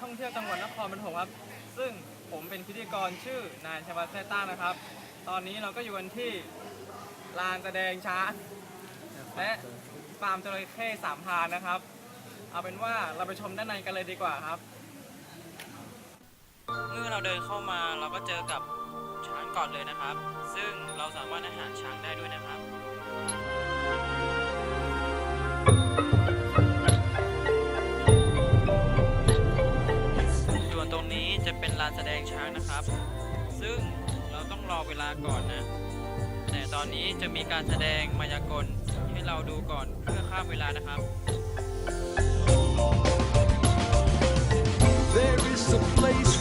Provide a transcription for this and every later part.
ท่องเที่ยวจังหวัดนครปฐมครับ ซึ่งผมเป็นพิธีกรชื่อนายชวัฒน์แซต้านะครับ ตอนนี้เราก็อยู่กันที่ลานแสดงช้างและฟาร์มจระเข้สามพรานนะครับ เอาเป็นว่าเราไปชมด้านในกันเลยดีกว่าครับ เมื่อเราเดินเข้ามาเราก็เจอกับช้างก่อนเลยนะครับ ซึ่งเราสามารถอาหารช้างได้ด้วยนะครับ งช้างนะครับ ซึ่งเราต้องรอเวลาก่อนนะ แต่ตอนนี้จะมีการแสดงมายากลให้เราดูก่อนเพื่อข้ามเวลานะครับ There is a place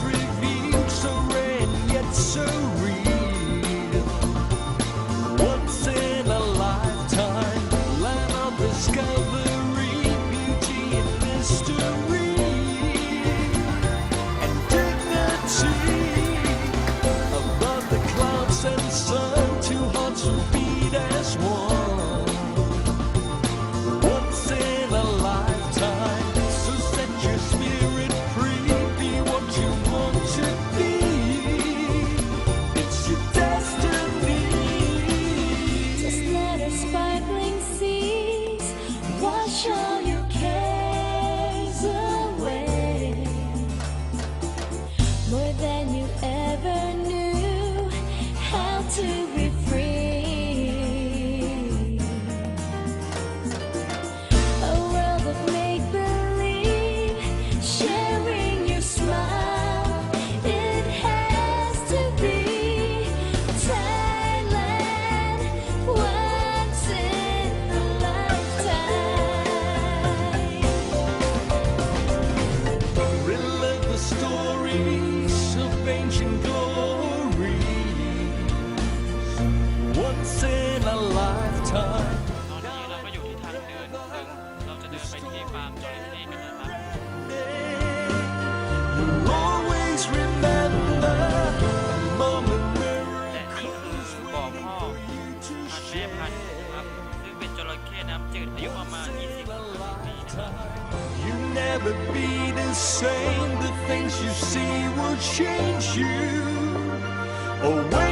รับ You never be the same. The things you see will change you. Always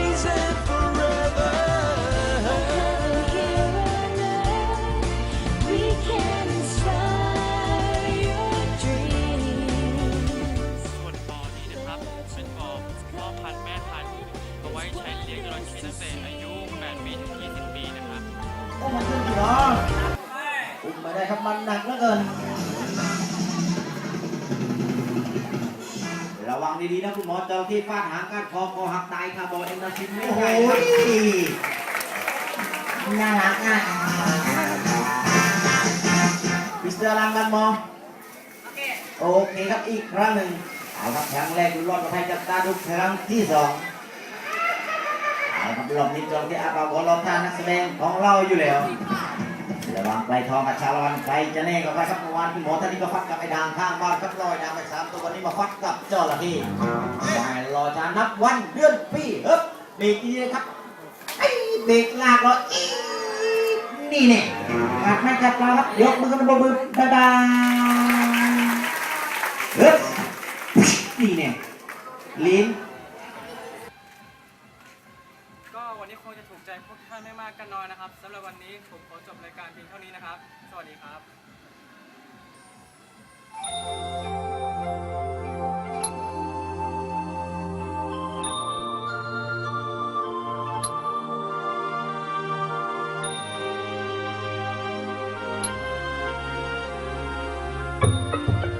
โอ้มันขึ้นอยู่เนาะอุ้มมาได้ครับมันหนักเหลือเกิน ระวังดีๆนะคุณหมอเจ้าที่ฟาดหางการคอคอหักตายค่ะบอกเอ็นดาซินไม่โอ้โหใช่ครับน่ารักอะพิสเตอร์ลังกันมองโอเคครับอีกครั้งหนึ่งเอาครับครั้งแรกคุณรอดมาไทยจับตาดูครั้งที่สอง เอาครับรอบนี้จองที่อาปาบอลรอบท่านนักแสดงของเราอยู่แล้ว ระวังไกลทองกับชาละวันใครจะแน่กับใครครับเมื่อวานคุณหมอท่านนี้ก็ฟัดกับไอ้ด่างข้างบ้านครับลอยด่างไปสามตัววันนี้มาฟัดกับเจระเข้ได้รอจานับวันเดือนปีเอ๊บเบรกดีเลยครับไอ้เบรกลากเรออีนี่เนี่ยกัดไม่จับปลาครับยกมือกันบนมือบายบายเฮ้ยนี่เนี่ยลิ้น พวกท่านไม่มากก็น้อยนะครับสำหรับวันนี้ผมขอจบรายการเพียงเท่านี้นะครับ สวัสดีครับ Thank